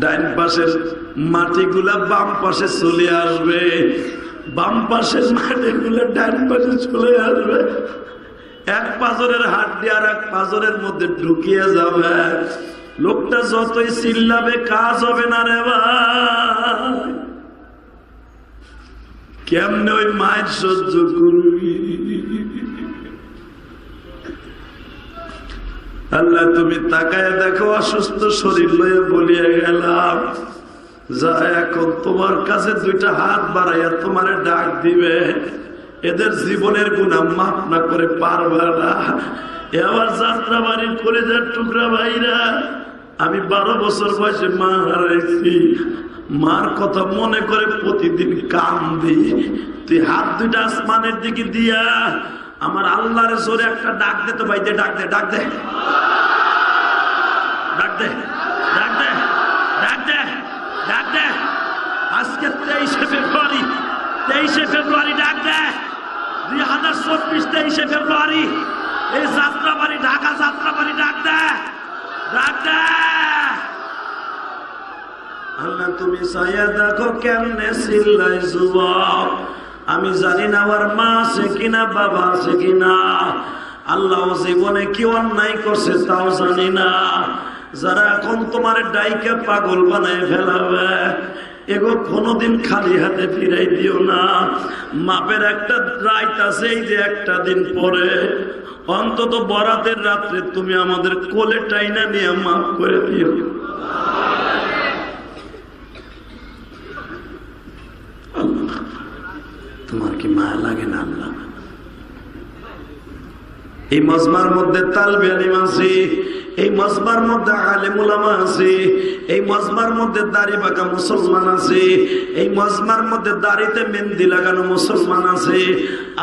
ডাইন পাশের মাটিগুলা বাম পাশে চলে আসবে। বাম পাশের মাটিগুলা ডাইন পাশে চলে আসবে। এক পাজরের হাত দিয়ে আর এক পাজরের মধ্যে ঢুকিয়ে যাবে। লোকটা যতই চিল্লাবে, কাজ হবে না রে ভাই। কেমনে ওই মায়ের সহ্য করবি? আল্লাহ, তুমি তাকায় দেখো, অসুস্থ শরীর লয়ে বলিয়া গেলাম, যা এখন তোমার কাছে দুইটা হাত বাড়াইয়া তোমার ডাক দিবে, এদের জীবনের গুণা মাফ না করে পারবে না। এবার যাত্রা বাড়ির করে যার টুকরা ভাইরা, আমি বারো বছর বয়সে মা হারাইছি। মার কথা মনে করে প্রতিদিন কান কান্দি। তুই হাত দুইটা আসমানের দিকে দিয়া আমার আল্লাহর জোরে একটা ডাক দে তো ভাই, দে, ডাক দে ডাক দে। ডাক দে ডাক দে ডাক দে ডাক দে। আজকে তেইশে ফেব্রুয়ারি তেইশে ফেব্রুয়ারি ডাক দে। দুই হাজার চব্বিশ তেইশে ফেব্রুয়ারি, এই যাত্রাবাড়ি, ঢাকা যাত্রাবাড়ি ডাক দে ডাক দে। আল্লাহ তুমি সাইয়া দেখো কেমনে চিল্লাই যুবক। আমি জানি না আমার মা আছে কিনা, বাবা আছে কিনা। আল্লাহ জীবনে কি অন্যায় করছে তাও জানি না। যারা এখন তোমার ডাইকে পাগল বানায় ফেলাবে, এগো কোনোদিন খালি হাতে ফিরাই দিও না। মাপের একটা রাইট আছে, এই যে একটা দিন পরে। অন্তত বরাতের রাত্রে তুমি আমাদের কোলে টাইনা নিয়ে মাফ করে দিও। তোমার কি মায়া লাগে না আল্লাহ? এই মজমার মধ্যে তালবে আলিম আছে, এই মজমার মধ্যে আলেমুলামা আছে, এই মজমার মধ্যে দাড়ি বাঁকা মুসলমান আছে, এই মজমার মধ্যে দাড়িতে মেহেন্দি লাগানো মুসলমান আছে।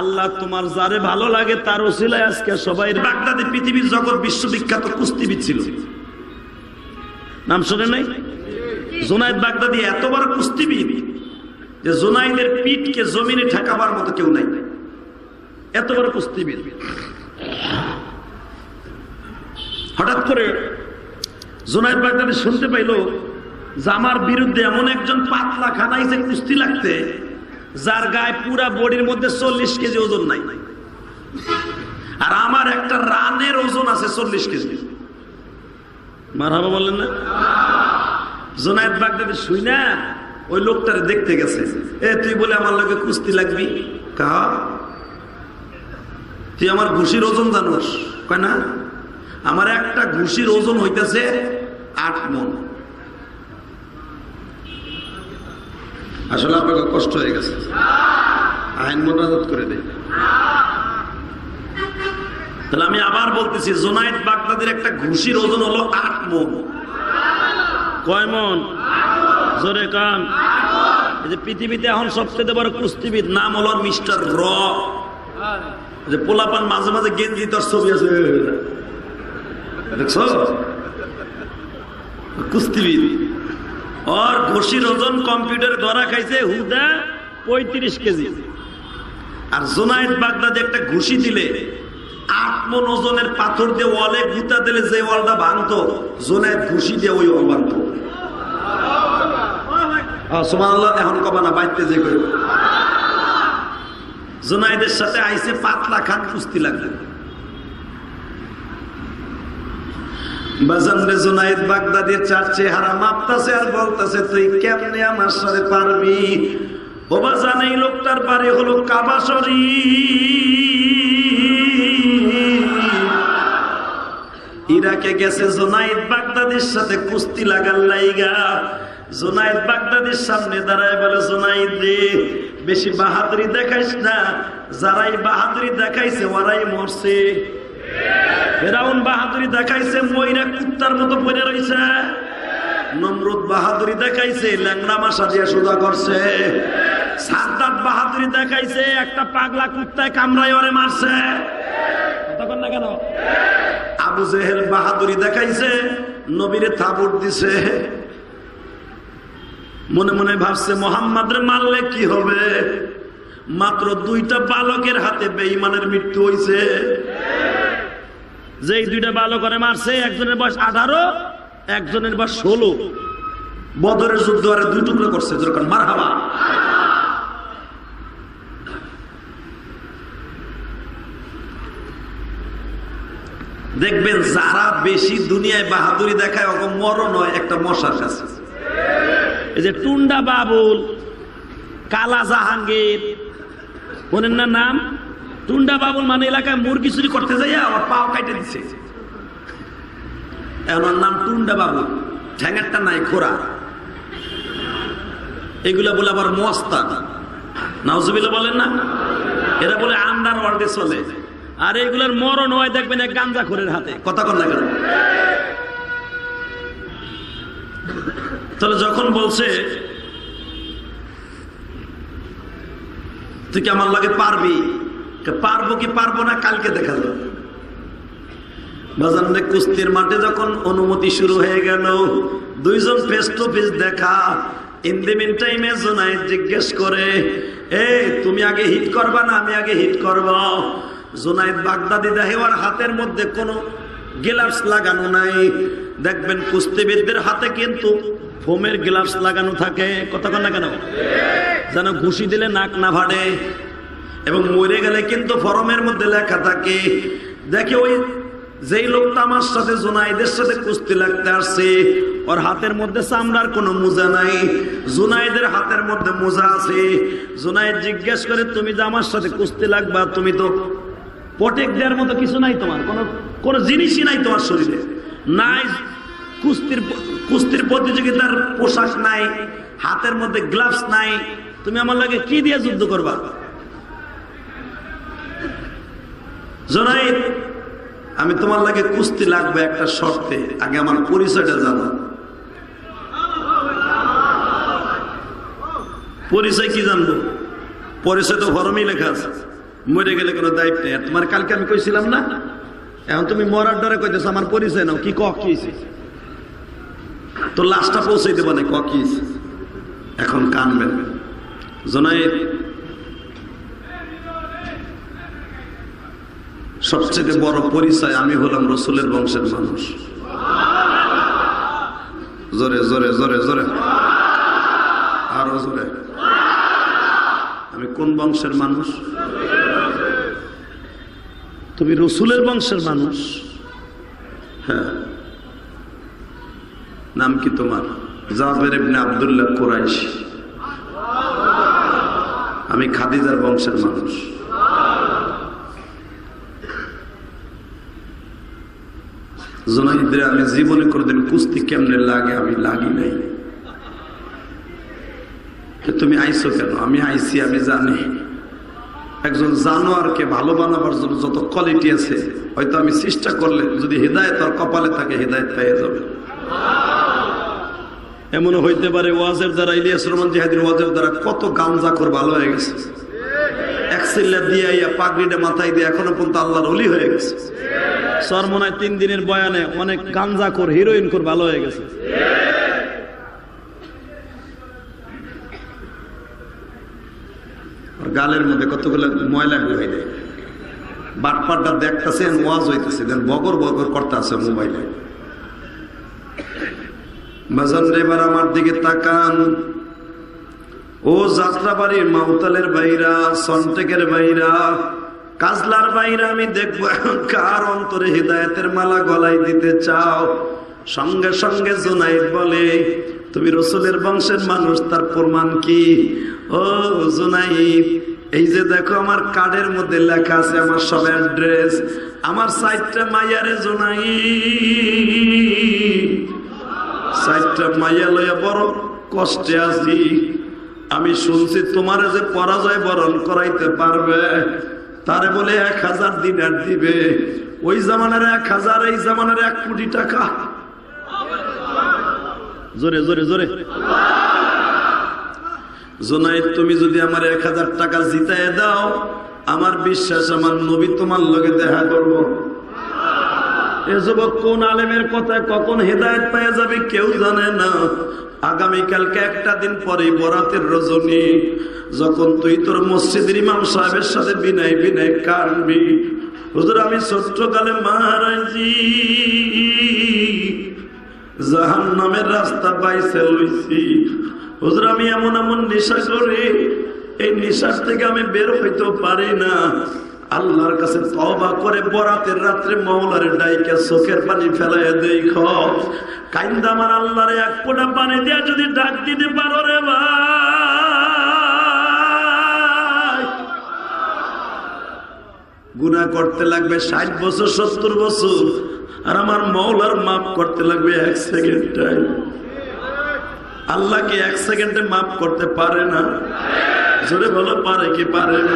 আল্লাহ তোমার যারে ভালো লাগে তার ওসিলায় আজকে সবাই বাগদাদি পৃথিবীর জগৎ বিশ্ববিখ্যাত কুস্তিবিদ ছিল। নাম শুনে নাই? জোনায়দ বাগদাদি এত বড় কুস্তিবিদ যে জোনাইদের পিঠকে জমিনে ঠেকাবার মতো কেউ নাই। এত বড় কুস্তিবিদ হঠাৎ করে জোনাইদ বাগদাদি শুনতে পাইল যে আমার বিরুদ্ধে এমন একজন পাতলা খানাইছে কুস্তি লাগতে, যার গায়ে পুরা বডির মধ্যে চল্লিশ কেজি ওজন নাই। আর আমার একটা রানের ওজন আছে চল্লিশ কেজি। মারহাবা বললেন না? জোনায়দ বাগদাদি শুই না ওই লোকটারে দেখতে গেছে। এ, তুই বলে আমার লোকে কুস্তি লাগবি? কা? তুই আমার ঘুষির ওজন জানোস? কয় না? আমার একটা ঘুষির ওজন হইতেছে আট মন আসলে আপনাকে কষ্ট হয়ে গেছে। আইন মোটাজত করে দেয় তাহলে আমি আবার বলতেছি, জোনাইদ বাগদাদের একটা ঘুষির ওজন হলো আট মন কয় মন জোরে কান। এই যে পৃথিবীতে এখন সবচেয়ে বড় কুস্তিবিদ নাম হলো মিস্টার র। যে পোলাপান মাঝে মাঝে গেঞ্জি তোর ছবি আছে দেখছ? কুস্তিবিদ ওর ঘুষির ওজন কম্পিউটারে ধরা খাইছে হুদা পঁয়ত্রিশ কেজি। আর জোনাইদ বাগদাদি একটা ঘুষি দিলে, আত্মন ওজনের পাথর দিয়ে ওয়ালে গুতা দিলে যে ওয়ালটা ভাঙতো জোনাইদ ঘুষি দিয়ে ওই ওয়াল ভাঙতো সুবহানাল্লাহ, এখন কবা না বাইতে যে করে জোনাইদের সাথে আইসে পাতলা খান কুস্তি বাজানরে জোনাইদ চার চেহারা মাপতাছে আর বলতাছে, তুই আমার সাথে পারবি? লোকটার বাড়ি হলো কাবাসরি ইরাকে গেছে জোনাইদ, বাগদাদির সাথে কুস্তি লাগার লাইগা। জোনাইদ বাগদাদির সামনে দাঁড়ায় বলে, জোনাইদ বেশি বাহাদুরি দেখাইস না। যারাই বাহাদুরি দেখাইছে, ওরাই মরছে। ফেরাউন বাহাদুরি দেখাইছে ময়রা কুত্তার মতো পড়ে রয়েছে নমরুদ বাহাদুরি দেখাইছে, ল্যাংড়া মাসা দিয়ে সোজা করছে। সাদ্দাত বাহাদুরি দেখাইছে, একটা পাগলা কুত্তায় কামড়াই ওরে মারছে। তখন না কেন? আবু জেহেল বাহাদুরি দেখাইছে, নবীরে থাবুর দিছে। মনে মনে ভাবছে মোহাম্মদ মারলে কি হবে? মাত্র দুইটা বালকের হাতে বেঈমানের মৃত্যু হয়েছে যে দুইটা ভালো করে মারছে, একজনের বয়স আঠারো, একজনের বয়স ষোলো। বদরের যুদ্ধ আর দুই টুকরো করছে যেরকম মার হাবা দেখবেন, যারা বেশি দুনিয়ায় বাহাদুরি দেখায় ওকে মরণ হয় একটা মশার কাছে। এই যে টুন্ডা বাবুল, কালা জাহাঙ্গীর বলেন না নাম? টুন্ডা বাবুল মানে এলাকায় মুরগি চুরি করতে যাই আমার পাও কাটে দিছে। ওর নাম টুন্ডা বাবুল, ঠ্যাঙেরটা নাই খোরা এগুলা বলে আবার মস্তান নাউজুবিল্লা বলেন না? এরা বলে আন্ডার ওয়ার্ল্ডে চলে। আর এগুলার মরণ হয় দেখবেন এক গাঞ্জা খোরের হাতে। কথা কন না কেন? তাহলে যখন বলছে, তুই কি আমার লাগে পারবি? পারব কি পারব না, কালকে দেখা যাবে। কুস্তির মাঠে যখন অনুমতি শুরু হয়ে গেল, দুইজন ফেস টু ফেস দেখা ইন দি মিন টাইমে জোনাই জিজ্ঞেস করে, এ, তুমি আগে হিট করবা না আমি আগে হিট করব? জোনাইদ বাগদাদি দেখে ওর হাতের মধ্যে কোনো গ্লাভস লাগানো নাই। দেখবেন কুস্তিবিদদের হাতে কিন্তু ফোমের গ্লাভস লাগানো থাকে। কন না কেন? যেন ঘুষি দিলে নাক না ভাড়ে এবং মরে গেলে কিন্তু ফরমের মধ্যে লেখা থাকে, দেখে ওই যেই লোকটা আমার সাথে জুনাইদের সাথে কুস্তি লাগতে আসছে, ওর হাতের মধ্যে চামড়ার কোনো মোজা নাই। জুনাইদের হাতের মধ্যে মোজা আছে। জুনাইদ জিজ্ঞেস করে, তুমি যে আমার সাথে কুস্তি লাগবা, তুমি তো পটেক দেওয়ার মতো কিছু নাই তোমার। কোনো কোনো জিনিসই নাই তোমার শরীরে। নাই কুস্তির কুস্তির প্রতিযোগিতার পোশাক নাই, হাতের মধ্যে গ্লাভস নাই। তুমি আমার লাগে কি দিয়ে যুদ্ধ করবা? জনাইদ আমি তোমার লাগে কুস্তি লাগবে একটা শর্তে, আগে আমার পরিচয়টা জানো। পরিচয় কি জানব? পরিচয় তো ফরমেই লেখা আছে। মরে গেলে কোনো দায়িত্ব নেই। তোমার কালকে আমি কইছিলাম না? এখন তুমি মরার ডরে কইতেছো, আমার পরিচয় নাও। কি ক? তো লাশটা পৌঁছাই দেবো না ক কি? এখন কানবেন জনাইদ সবচেয়ে বড় পরিচয় আমি হলাম রসুলের বংশের মানুষ। জোরে জোরে জোরে জোরে। আরও জোরে। আমি কোন বংশের মানুষ? তুমি রসুলের বংশের মানুষ। হ্যাঁ। নাম কি তোমার? জাবের ইবনে আব্দুল্লাহ কুরাইশ। আমি খাদিজার বংশের মানুষ। জোনাইদরে আমি জীবনে কোনোদিন কুস্তি কেমনে লাগে আমি লাগি নাই। তুমি আইসো কেন? আমি আইসি আমি জানি। একজন জানোয়ারকে ভালো বানাবার জন্য যত কোয়ালিটি আছে, হয়তো আমি চেষ্টা করলে যদি হৃদায়ত আর কপালে থাকে, হৃদায়ত পেয়ে যাবে। এমনও হইতে পারে ওয়াজের দ্বারা ইলিয়াস রহমান জিহাদির ওয়াজের দ্বারা কত গামজাখর ভালো হয়ে গেছে। দিয়ে মাথায় দিয়ে এখনও পর্যন্ত হয়ে গেছে। তিন দিনের বয়ানে অনেক ভালো হয়ে গেছে। গালের মধ্যে কতগুলো ময়লা হয়ে যায়। বাটপাটটা দেখতেছেন, ওয়াজ হইতেছে, দেন বগর বগর করতে আছে মোবাইলে। বাজান এবার আমার দিকে তাকান। ও যাত্রাবাড়ির মাউতালের বাইরা সন্টেকের বাইরা কাজলার বাইরে আমি দেখব কার অন্তরে হৃদায়তের মালা গলায় দিতে চাও। সঙ্গে সঙ্গে জোনাইদ বলে, তুমি রসুলের বংশের মানুষ, তার প্রমাণ কি? ও জোনাইদ, এই যে দেখো আমার কার্ডের মধ্যে লেখা আছে আমার সব অ্যাড্রেস। আমার সাইটটা মাইয়ারে জোনাই সাইটটা মাইয়া লইয়া বড় কষ্টে আছি। আমি শুনছি তোমার যে পরাজয় বরণ করাইতে পারবে, তারে বলে এক হাজার দিনার দিবে। ওই জামানের এক হাজার, এই জামানের এক কোটি টাকা। জোরে জোরে জোরে। জোনাইদ, তুমি যদি আমার এক হাজার টাকা জিতাই দাও, আমার বিশ্বাস, আমার নবী তোমার লগে দেখা করব। এ যুবক কোন আলেমের কথায় কখন হেদায়ত পেয়ে যাবে কেউ জানে না। আগামীকালকে একটা দিন পরে বরাতের রজনী। যখন তুই তোর মসজিদের ইমাম সাহেবের সাথে বিনাই বিনাই কানবি হুজুর, আমি ছোট্টকালে মারাইছি জাহান নামের রাস্তা পাইছে লইছি। হুজুর, আমি এমন এমন নেশা করি। এই নেশার থেকে আমি বের হইতে পারি না। আল্লাহর কাছে তবা করে বরাতের রাত্রে মৌলার ডাইকে চোখের পানি ফেলাইয়া দেখ কাইন্দা আমার আল্লাহরে এক ফোঁটা পানি দিয়া যদি ডাক দিতে পারো রে গুণা করতে লাগবে ষাট বছর, সত্তর বছর। আর আমার মৌলার মাপ করতে লাগবে এক সেকেন্ড টাইম আল্লাহকে এক সেকেন্ডে মাপ করতে পারে না? জোরে বলো, পারে কি পারে না?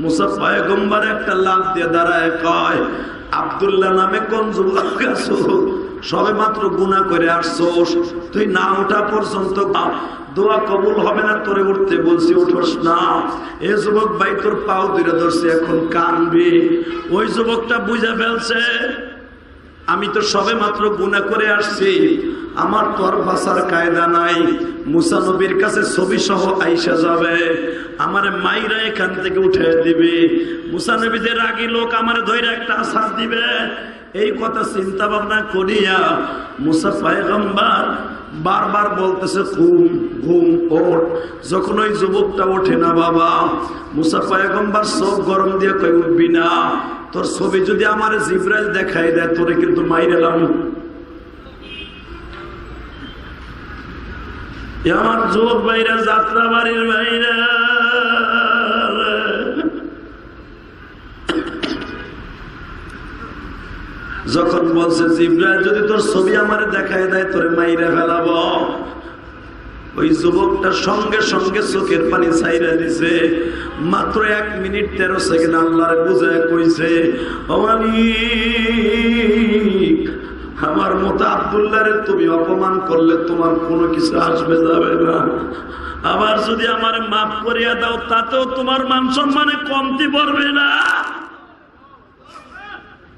মুসা পয়গম্বর একটা লাভ দিয়ে দাঁড়ায়, কয়, আবদুল্লাহ নামে কোন যুবক আছো? সবে মাত্র গুণা করে আসছো তুই না ওঠা পর্যন্ত দোয়া কবুল হবে না তোরে উঠতে, বলছি উঠোস না। এ যুবক ভাই তোর পাও দিলে ধরছে, এখন কানবি। ওই যুবকটা বুঝে ফেলছে, আমি তো সবে মাত্র গুণা করে আসছি। আমার তোর ভাষার কায়দা নাই। মুসা নবীর কাছে ছবি সহ আইসা যাবে, আমার মাইরা এখান থেকে উঠে দিবে। মুসা নবীদের আগে লোক আমার ধৈর্য একটা আশা দিবে। এই কথা চিন্তা ভাবনা করিয়া মুসা পায়গম্বার বারবার বলতেছে, ঘুম ঘুম, ওঠ। যখন ওই যুবকটা ওঠে না, বাবা, মুসা পায়গম্বার সব গরম দিয়ে কই উঠবি না। তোর ছবি যদি আমার জিব্রাইল দেখাই দেয়, তোরে কিন্তু মাইরেলাম আমার যুবক ভাইরা যাত্রা বাড়ির ভাইরা যখন বলছে, জিব্রাইল, যদি তোর ছবি আমার দেখাই দেয়, তোরে মাইরে ফেলাব। ওই যুবকটা সঙ্গে সঙ্গে চোখের পানি ছাইরা দিছে। মাত্র এক মিনিট তেরো সেকেন্ড আল্লাহরে বুঝায় কইছে অমালিক আমার মতো আবদুল্লাহরে তুমি অপমান করলে তোমার কোনো কিছু আসবে যাবে না। আবার যদি আমার মাফ করিয়া দাও, তাতেও তোমার মান সম্মানে কমতি পড়বে না।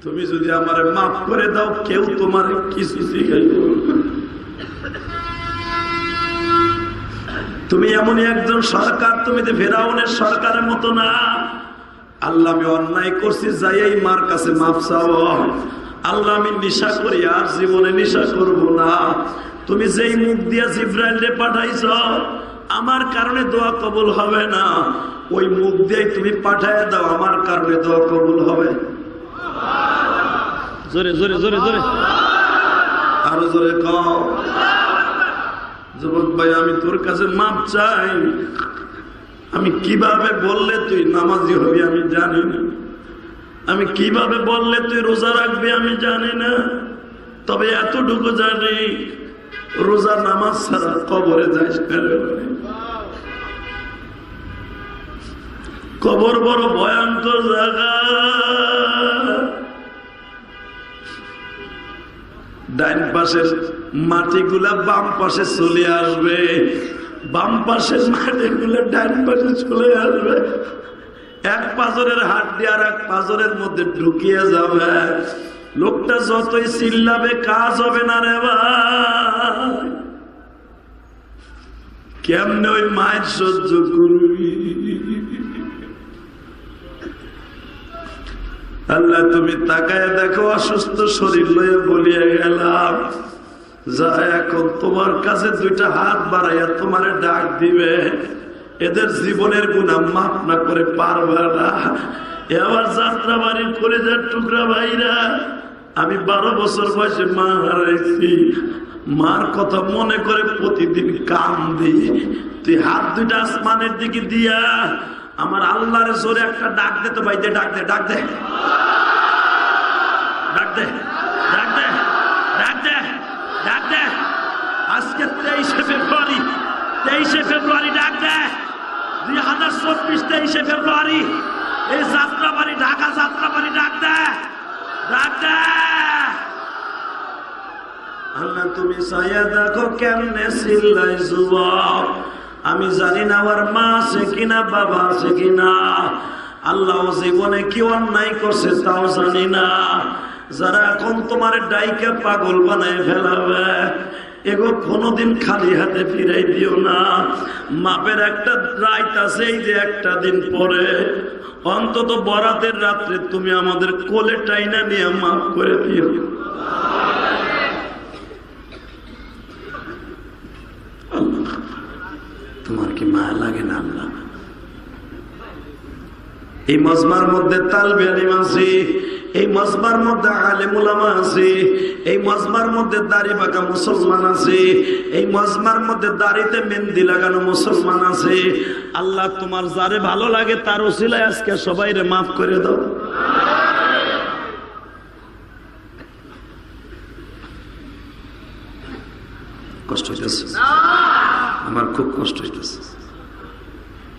তুমি যদি আমার মাফ করে দাও, কেউ তোমার কিছু তুমি এমনই একজন সরকার, তুমি তো ফেরাউনের সরকারের মতো না। আল্লাহ, আমি অন্যায় করছি, যাই মার কাছে মাফ চাও আল্লাহ আমি নিশা করি, আর জীবনে নিশা করব না। তুমি যেই মুখ দিয়া জিব্রাইলে পাঠাইছ, আমার কারণে দোয়া কবুল হবে না। ওই মুখ দিয়ে তুমি পাঠায় দাও, আমার কারণে দোয়া কবুল হবে। জোরে জোরে জোরে জোরে। আরও জোরে কও। ভাই, আমি তোর কাছে মাপ চাই। আমি কীভাবে বললে তুই নামাজি হবি আমি জানি না। আমি কীভাবে বললে তুই রোজা রাখবি আমি জানি না। তবে এতটুকু জানি, রোজা নামাজ ছাড়া কবরে যাইস কবর বড় ভয়ঙ্কর জায়গা। ডাইন পাশের মাটিগুলা বাম পাশে চলে আসবে। বাম পাশের মাটিগুলা ডাইন পাশে চলে আসবে। এক পাজরের দিয়ে আর এক পাজরের মধ্যে ঢুকিয়ে যাবে। লোকটা যতই চিল্লাবে, কাজ হবে না রে কেমনে ওই মায়ের সহ্য করবি আল্লাহ, তুমি তাকায় দেখো, অসুস্থ শরীর লয়ে বলিয়া গেলাম, যা এখন তোমার কাছে দুইটা হাত বাড়াইয়া তোমারে ডাক দিবে। এদের জীবনের গুণা মাফ না করে পারবে না। এ আবার যাত্রা বাড়ির কলেজের টুকরা ভাইরা, আমি বারো বছর বয়সে মা হারাইছি। মার কথা মনে করে প্রতিদিন কাম দিই তুই হাত দুইটা আসমানের দিকে দিয়া, আমার আল্লাহর জোরে একটা ডাক দে তো ভাই, দে, ডাক দে ডাক দে। ডাক দে ডাক দে ডাক দে ডাক দে। আজকে তেইশে ফেব্রুয়ারি তেইশে ফেব্রুয়ারি ডাক দে। দুই হাজার চব্বিশ তেইশে ফেব্রুয়ারি, এই যাত্রাবাড়ি, ঢাকা যাত্রাবাড়ি, ডাক দে ডাক দে। আল্লাহ, তুমি চাইয়া দেখো কেমনে চিল্লাই যুবক। আমি জানি না আমার মা আছে কিনা, বাবা আছে কিনা। আল্লাহ জীবনে কি অন্যায় করছে তাও জানি না। যারা এখন তোমার ডাইকে পাগল বানায় ফেলাবে এগো কোনোদিন খালি হাতে ফিরাই দিও না। মাপের একটা রাইত আছে, এই যে একটা দিন পরে। অন্তত বরাতের রাত্রে তুমি আমাদের কোলে টাইনা নিয়ে মাফ করে দিও। তোমার কি মায়া লাগে না আল্লাহ? এই মজমার মধ্যে তালবে আলিম আছে এই মজমার মধ্যে আলেমুলামা আছে, এই মজমার মধ্যে দাড়ি বাঁকা মুসলমান আছে, এই মজমার মধ্যে দাড়িতে মেহেন্দি লাগানো মুসলমান আছে। আল্লাহ তোমার যারে ভালো লাগে তার ওসিলায় আজকে সবাই রে মাফ করে দাও। কষ্ট হইতেছে। আমার খুব কষ্ট হইতেছে।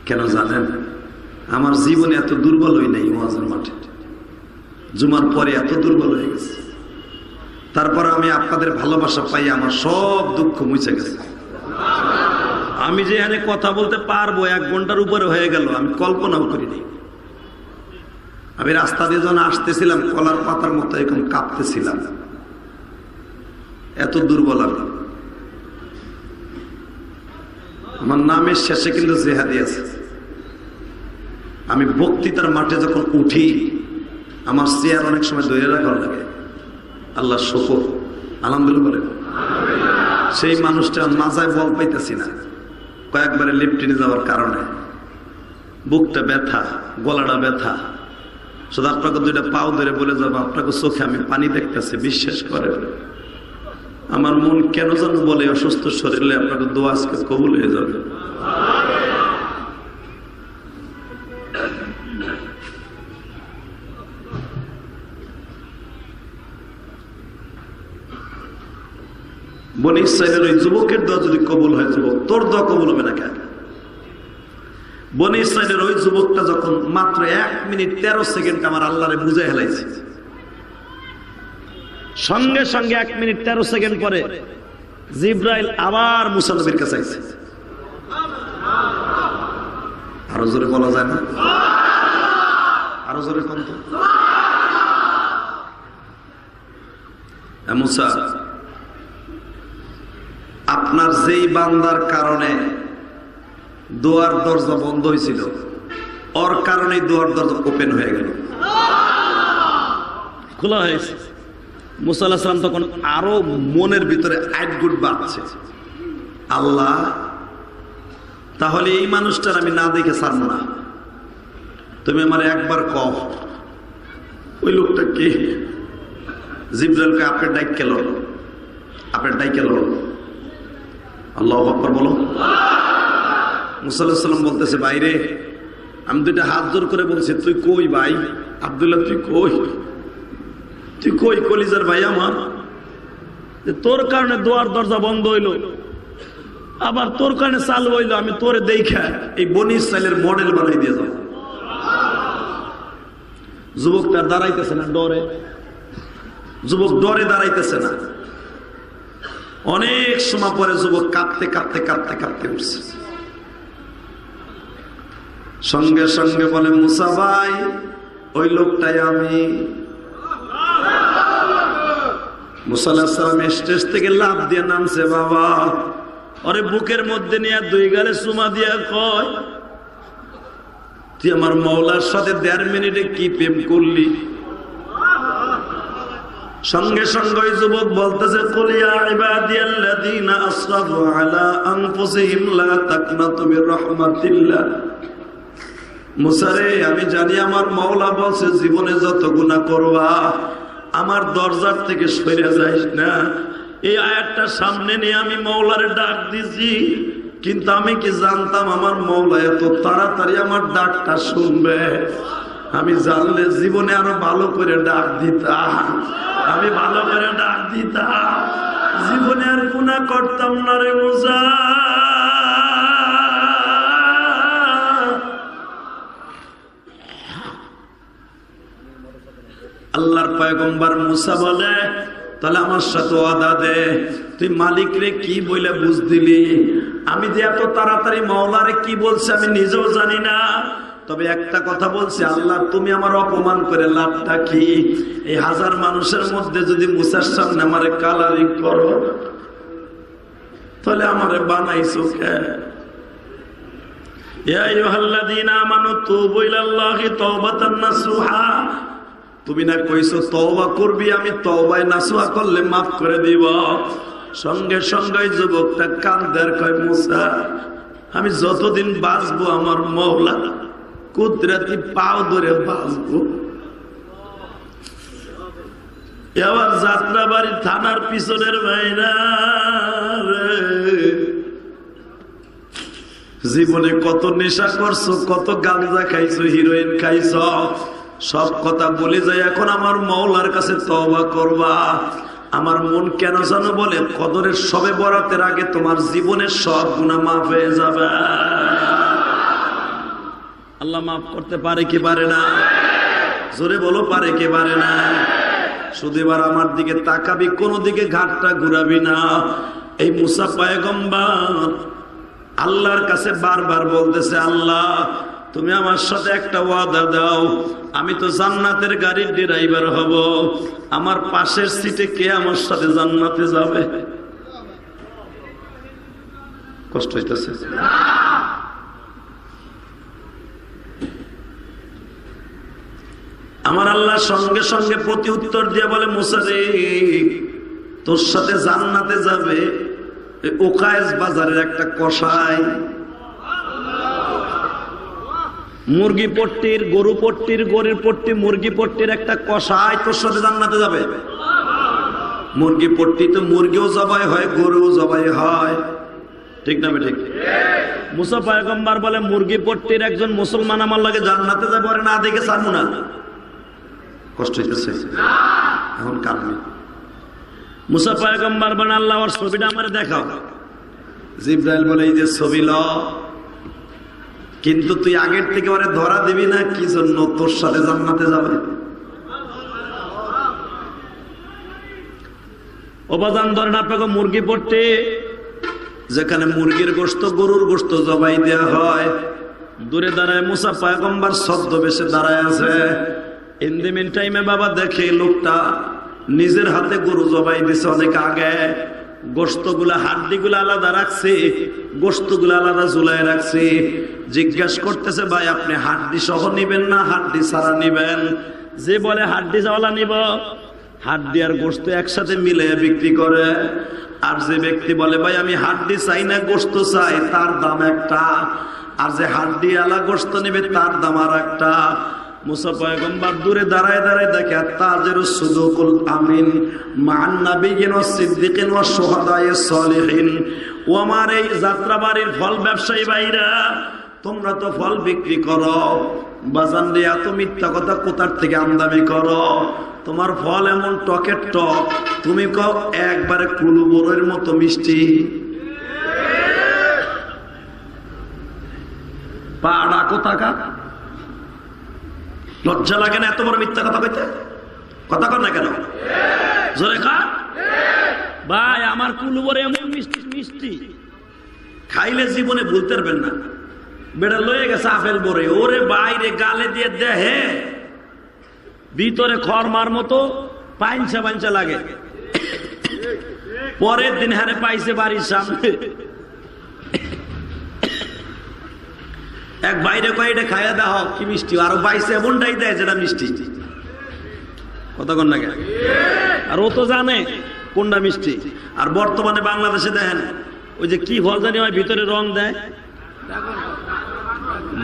কেন জানেন? আমার জীবনে এত দুর্বল হই নাই ওয়াজের মাঠে। জুমার পরে এত দুর্বল হয়ে গেছে। তারপর আমি আপনাদের ভালোবাসা পাই আমার সব দুঃখ মুছে গেছে। আমি যে এখানে কথা বলতে পারব, এক ঘণ্টার উপরে হয়ে গেল, আমি কল্পনাও করিনি। আমি রাস্তা দিয়ে যখন আসতেছিলাম, কলার পাতার মতো এরকম কাঁপতেছিলাম। এত দুর্বল আমি। আমার নামের শেষে কিন্তু জেহাদি আছে। আমি বক্তৃতার মাঠে যখন উঠি আমার চেয়ার অনেক সময় ধরে রাখার লাগে। আল্লাহ শকর। আলহামদুলিল্লাহ বলেন সেই মানুষটা মাজায় বল পাইতেছি না। কয়েকবারে লিফটিনে যাওয়ার কারণে। বুকটা ব্যথা, গলাটা ব্যথা। শুধু আপনাকে দুইটা পাও ধরে বলে যাব, আপনাকে চোখে আমি পানি দেখতেছি, বিশ্বাস করে আমার মন কেন যেন বলে, অসুস্থ শরীরে আপনাকে দোয়া আজকে কবুল হয়ে যাবে। বনি ইসরায়েলের ওই যুবকের দোয়া যদি কবুল হয়, যুবক, তোর দোয়া কবুল হবে না কেন? বনি ইসরায়েলের ওই যুবকটা যখন মাত্র এক মিনিট তেরো সেকেন্ড আমার আল্লাহরে বুঝে হেলাইছে। সঙ্গে সঙ্গে এক মিনিট তেরো সেকেন্ড পরে জিব্রাইল আবার মুসানবীর কাছে আইছে। আরও জোরে বলা যায় না? আরও জোরে কোন তো? এ মুসা আপনার যেই বান্দার কারণে দোয়ার দরজা বন্ধ হয়েছিল ওর কারণেই দোয়ার দরজা ওপেন হয়ে গেল। খোলা হয়েছে। মুসাল্লাহ সাল্লাম তখন আরও মনের ভিতরে আইট গুড বাড়ছে আল্লাহ তাহলে এই মানুষটার আমি না দেখে ছাড়ব না। তুমি আমার একবার কম ওই লোকটা কি? জিব্রাইলকে আপনার ডাইক কেল আপনার ডাইক কেল আল্লাহ আকবর বলো। মুসাল্লাহ সাল্লাম বলতেছে বাইরে আমি দুইটা হাত জোর করে বলছি, তুই কই ভাই? আবদুল্লাহ, তুই কই? তুই কই কলিজার ভাই আমার? তোর কারণে দোয়ার দরজা বন্ধ হইল, আবার তোর কারণে চাল হইল আমি তোরে দেখা এই বনি স্টাইলের মডেল বানাই দিয়ে যাব। যুবক তার দাঁড়াইতেছে না ডরে। যুবক ডরে দাঁড়াইতেছে না। অনেক সময় পরে যুবক কাঁদতে কাঁদতে কাঁদতে কাঁদতে উঠছে। সঙ্গে সঙ্গে বলে, মুসা ভাই, ওই লোকটাই আমি। মুসাল্লাহাম স্টেজ থেকে লাভ দিয়ে নামছে, বাবা, ওরে বুকের মধ্যে নিয়ে দুই গালে সুমা দিয়া কয়, তুই আমার মৌলার সাথে দেড় মিনিটে কি প্রেম করলি? সঙ্গে সঙ্গে ওই যুবক বলতেছে আমি জানি আমার মাওলা বলছে, জীবনে যত গুনাহ করবা, আমার দরজার থেকে সরে যাইস না। এই আয়াতটা সামনে নিয়ে আমি মৌলারে ডাক দিছি, কিন্তু আমি কি জানতাম আমার মৌলা এত তাড়াতাড়ি আমার ডাকটা শুনবে? আমি জানলে জীবনে আরও ভালো করে ডাক দিতাম। আমি ভালো করে ডাক দিতাম। জীবনে আর গুণা করতাম না রে মোজা। আল্লাহর পয়গম্বর মুসা বলে, তাহলে আমার সাথে ওয়াদা দে। তুই মালিক রে কি বলে বুঝ দিলি আমি যে এত তাড়াতাড়ি মাওলারে কি বলছে আমি নিজেও জানি না। তবে একটা কথা বলছি, আল্লাহ, তুমি আমার অপমান করে লাভটা কি? এই হাজার মানুষের মধ্যে যদি মুসার সামনে আমার কালারিং করো, তাহলে আমারে বানাইছো কেন তুমি না কইছো, তওবা করবি আমি, তওবায় নাসুয়া করলে মাফ করে দিব। সঙ্গে সঙ্গে যুবকটা কান্দার কয় মুসা, আমি যতদিন বাঁচবো আমার মৌলা কুদরাতি পাও ধরে বাঁচবো এবার যাত্রাবাড়ি থানার পিছনের ভাইরা জীবনে কত নেশা করছ, কত গাঁজা খাইছো, হিরোইন খাইছ, সব কথা বলে যায়, এখন আমার মৌলার কাছে তওবা করবা। আমার মন কেন জানো বলে, কদরের সবে বরাতের আগে তোমার জীবনের সব গুণা মাফ হয়ে যাবে। আল্লাহ মাফ করতে পারে কি পারে না? জোরে বলো, পারে কি পারে না? শুধু এবার আমার দিকে তাকাবি, কোনো দিকে ঘাটটা ঘুরাবি না। এই মুসা পায়গম্বার আল্লাহর কাছে বারবার বলতেছে, আল্লাহ, তুমি আমার সাথে একটা ওয়াদা দাও। আমি তো জান্নাতের গাড়ির ড্রাইভার হব। আমার পাশের সিটে কে আমার সাথে জান্নাতে যাবে? কষ্ট হইতেছে। আমার আল্লাহ সঙ্গে সঙ্গে প্রতি উত্তর দিয়ে বলে মুসারে তোর সাথে জান্নাতে যাবে ওকায়েস বাজারের একটা কষাই মুরগি পট্টির, গরু পট্টির, গরুর পট্টি, মুরগি পট্টির একটা কষাই তোর সাথে জান্নাতে যাবে। মুরগি পট্টি তো মুরগিও জবাই হয়, গরুও জবাই হয়। ঠিক না ঠিক মুসা পায়গম্বার বলে, মুরগি পট্টির একজন মুসলমান আমার লাগে জান্নাতে যাবে না দেখে ছাড়বো না। কষ্ট হইতেছে। এখন কারণ মুসা পায়গম্বার আল্লাহ ওর ছবিটা আমার দেখাও। জিব্রাইল বলে, এই যে ছবি ল। কিন্তু তুই আগের থেকে ওরে ধরা দিবি না, কি জন্য তোর সাথে জান্নাতে যাবে? অবাদান ধরেন আপনাকে মুরগি পড়তে, যেখানে মুরগির গোস্ত গরুর গোস্ত জবাই দেওয়া হয়। দূরে দাঁড়ায় মুসা পায়গম্বার শব্দ বেশি দাঁড়ায় আছে। ইন টাইমে বাবা দেখে লোকটা নিজের হাতে গরু জবাই দিছে, অনেক আগে। গোস্তগুলা হাড্ডিগুলো আলাদা রাখছে গোস্তগুলো আলাদা ঝুলাই রাখছে। জিজ্ঞাসা করতেছে, ভাই, আপনি হাড্ডি সহ নিবেন না? হাড্ডি ছাড়া নিবেন? যে বলে, হাড্ডি চাওয়ালা নিব। হাড্ডি আর গোস্ত একসাথে মিলে বিক্রি করে। আর যে ব্যক্তি বলে, ভাই, আমি হাড্ডি চাই না গোস্ত চাই, তার দাম একটা। আর যে হাড্ডি আলা গোস্ত নিবে, তার দাম আর একটা মুসা পয়গম্বর দূরে দাঁড়ায় দাঁড়ায় দেখে আমিন মান ও আমার এই যাত্রাবাড়ির ফল তোমরা তো ফল বিক্রি করো। বাজান এত মিথ্যা কথা কোথার থেকে আমদানি করো? তোমার ফল এমন টকের টক, তুমি কও একবারে কুলু বড়ের মতো মিষ্টি। পাড়া কোথাকা লজ্জা লাগে না এত বড় মিথ্যা কথা কইতে? কথা কর না কেন? জোরে খা। ভাই, আমার কুলুবরে এমন মিষ্টি মিষ্টি। খাইলে জীবনে ভুলতে পারবেন না। বেড়া লয়ে গেছে আপেল বরে ওরে বাইরে গালে দিয়ে দেহে ভিতরে খরমার মতো পাইনসা পাইনসা লাগে। পরের দিন হারে পাইছে বাড়ির সামনে। এক বাইরে কয়েকটা খাইয়া দাও, কি মিষ্টি? আর বাইসে এমনটাই দেয় যেটা মিষ্টি। কতক্ষণ না আর ও তো জানে কোনটা মিষ্টি। আর বর্তমানে বাংলাদেশে দেখেন, ওই যে কি ফল জানি হয়, ভিতরে রং দেয়।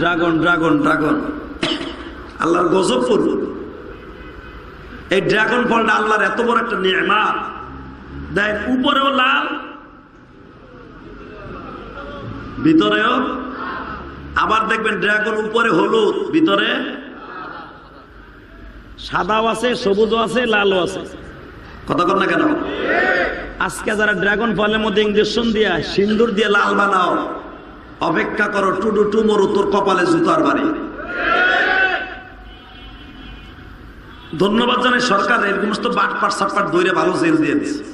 Dragon dragon dragon. আল্লাহর গজব করব এই ড্রাগন ফলটা আল্লাহর এত বড় একটা নিয়মা দেয় উপরেও লাল, ভিতরেও আবার দেখবেন ড্রাগন উপরে, হলুদ, ভিতরে সাদাও আছে, সবুজও আছে, লালও আছে। কথা কর না কেন? আজকে যারা ড্রাগন ফলের মধ্যে ইঞ্জেকশন দিয়া, সিন্দুর দিয়ে লাল বানাও, অপেক্ষা করো টুডু টু টুমরু তোর কপালে জুতার বাড়ি। ধন্যবাদ জানাই সরকার এর সমস্ত বাটপাট সাটপাট দইরে ভালো জেল দিয়ে দিচ্ছে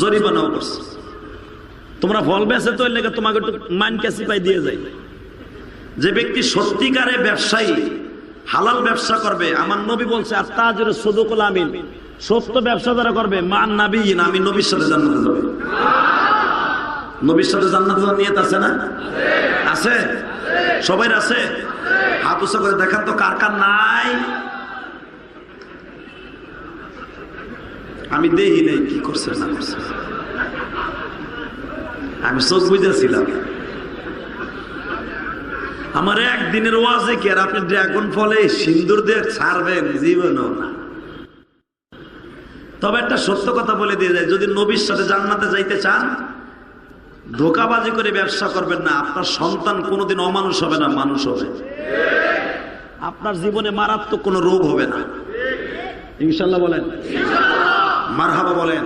জরিমানাও করছে। তোমরা ফল বেছে তো এর লেগে তোমাকে একটু মাইন ক্যাসি পাই দিয়ে যায় যে ব্যক্তি সত্যিকারে ব্যবসায়ী, হালাল ব্যবসা করবে, আমার নবী বলছে আর তাজের সদুকুল আমিন। সত্য ব্যবসা যারা করবে মান নাবি আমি নবীর সাথে জান্নাতে যাবে নবীর সাথে জান্নাত নিয়ত আছে না? আছে? সবাই আছে? হাত করে দেখান তো, কার কার নাই? আমি দেহি নেই, কি করছে না করছে? আমি চোখ বুঝেছিলাম আমার একদিনের ওয়াজে কি আর আপনি ড্রাগন ফলে সিন্দুর দিয়ে ছাড়বেন? জীবনও না। তবে একটা সত্য কথা বলে দিয়ে যায়, যদি নবীর সাথে জান্নাতে যাইতে চান, ধোকাবাজি করে ব্যবসা করবেন না। আপনার সন্তান কোনোদিন অমানুষ হবে না, মানুষ হবে। আপনার জীবনে মারাত্মক কোনো রোগ হবে না। ইনশাল্লাহ বলেন। মারহাবা বলেন।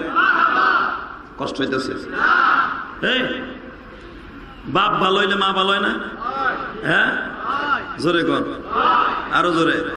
কষ্ট হইতেছে। এই বাপ ভালো হইলে মা ভালো হয় না? হ্যাঁ? জোরে কর আরও জোরে।